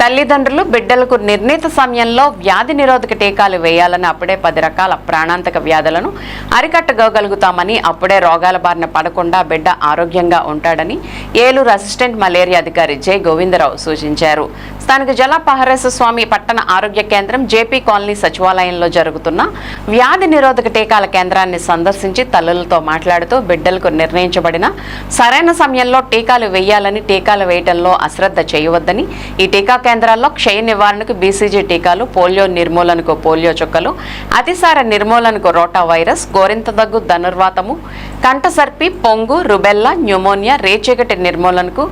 తల్లిదండ్రులు బిడ్డలకు నిర్ణీత సమయంలో వ్యాధి నిరోధక టీకాలు వేయాలని అప్పుడే పది రకాల ప్రాణాంతక వ్యాధులను అరికట్టగలుగుతామని అప్పుడే రోగాల బారిన పడకుండా బిడ్డ ఆరోగ్యంగా ఉంటాడని ఏలూరు అసిస్టెంట్ మలేరియా అధికారి జె. గోవిందరావు సూచించారు. స్థానిక జలపహరేశ స్వామి పట్టణ ఆరోగ్య కేంద్రం జేపీ కాలనీ సచివాలయంలో జరుగుతున్న వ్యాధి నిరోధక టీకాల కేంద్రాన్ని సందర్శించి తల్లులతో మాట్లాడుతూ బిడ్డలకు నిర్ణయించబడిన సరైన సమయంలో టీకాలు వేయాలని టీకాలు వేయడంలో అశ్రద్ధ చేయవద్దని ఈ టీకా కేంద్రాల్లో క్షయ నివారణకు బీసీజీ టీకాలు పోలియో నిర్మూలనకు పోలియో చుక్కలు అతిసార నిర్మూలనకు రోటా వైరస్ గోరింత దగ్గు ధనుర్వాతము కంటసర్పి పొంగు రుబెల్లా న్యూమోనియా రేచీకటి నిర్మూలనకు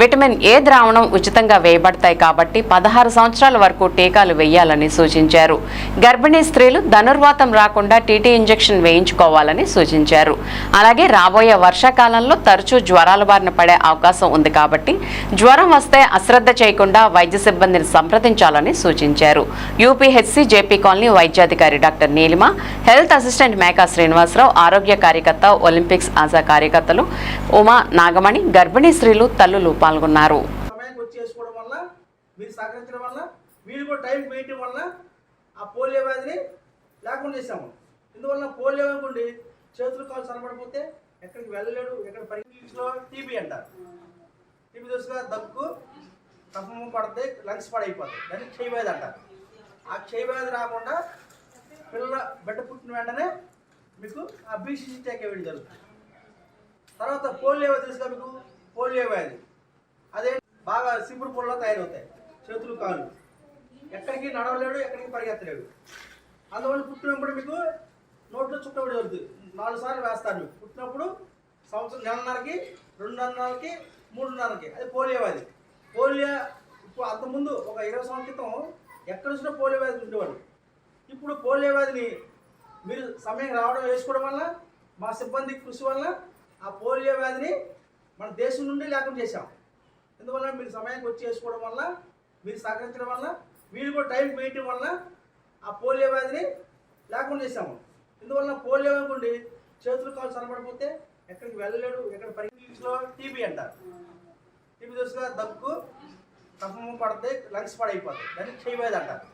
విటమిన్ ఏ ద్రావణం ఉచితంగా వేయబడతాయి కాబట్టి పదహారు సంవత్సరాల వరకు టీకాలు వేయాలని సూచించారు. గర్భిణీ స్త్రీలు ధనుర్వాతం రాకుండా టీటీ ఇంజెక్షన్ వేయించుకోవాలని సూచించారు. అలాగే రాబోయే వర్షాకాలంలో తరచూ జ్వరాల బారిన పడే అవకాశం ఉంది కాబట్టి జ్వరం వస్తే అశ్రద్ధ చేయకుండా వైద్య సిబ్బందిని సంప్రదించాలని సూచించారు. యూపీహెచ్సి జేపీ కాలనీ వైద్యాధికారి doctor Neelima health assistant Meka Srinivasarao ఆరోగ్య కార్యకర్త ఒలింపిక్స్ ఆశా కార్యకర్తలు ఉమా నాగమణి గర్భిణీ స్త్రీలు తల్లులు పాల్గొన్నారు. మీరు సహకరించడం వల్ల మీరు కూడా టైం వేయటం వల్ల ఆ పోలియో వ్యాధిని లేకుండా చేసాము ఇందువల్ల పోలియో అనుకోండి చేతులు కాలు సరపడిపోతే ఎక్కడికి వెళ్ళలేడు ఎక్కడ పరీక్షలో టీబీ అంటారు. టీబీ దోసుగా దగ్గు కఫము పడితే లంగ్స్ పడైపోతాయి. దాన్ని క్షయవ్యాధి అంటారు. ఆ క్షయవ్యాధి రాకుండా పిల్ల బిడ్డ పుట్టిన వెంటనే మీకు ఆ బీసీసీ టీకా వేయడం జరుగుతుంది. తర్వాత పోలియో తెలుసుగా మీకు? పోలియో వ్యాధి. అదే బాగా సింపుల్ పొడిలో తయారవుతాయి. చేతులు కాళ్ళు. ఎక్కడికి నడవలేడు ఎక్కడికి పరిగెత్తలేడు. అందువల్ల పుట్టినప్పుడు మీకు నోట్లో చుట్టబడి కూడా నాలుగు సార్లు వేస్తారు మీకు పుట్టినప్పుడు సంవత్సరం నెలన్నరకి రెండున్నరకి మూడున్నరకి. అది పోలియో వ్యాధి. పోలియో ఇప్పుడు అంతకుముందు ఒక ఇరవై సంవత్సరం క్రితం ఎక్కడ చూసినా పోలియో వ్యాధి ఉండేవాడు. ఇప్పుడు పోలియో వ్యాధిని మీరు సమయం రావడం వేసుకోవడం వల్ల మా సిబ్బంది కృషి వల్ల ఆ పోలియో వ్యాధిని మన దేశం నుండి లేకుండా చేశాం. ఎందువల్ల మీరు సమయానికి వచ్చి చేసుకోవడం వల్ల మీరు సహకరించడం వల్ల మీరు కూడా టైం వేయటం వల్ల ఆ పోలియో వ్యాధిని లేకుండా చేశాము. ఎందువల్ల పోలియో అనుకోండి చేతులు కాలు సరపడిపోతే ఎక్కడికి వెళ్ళలేడు ఎక్కడ పరీక్షలో టీబీ అంటారు. టీబీ చూసుకున్న దగ్గు కఫము పడితే లంగ్స్ పడైపోతాయి. దాన్ని క్షయ వ్యాధి అంటారు.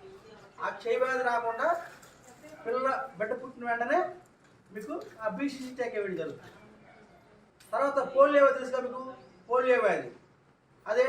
ఆ క్షయ వ్యాధి రాకుండా పిల్ల బిడ్డ పుట్టిన వెంటనే మీకు ఆ బీసీసీ టీకా వేయడం జరుగుతుంది. తర్వాత పోలియో తెలుసుగా మీకు? పోలియో వ్యాధి. అదే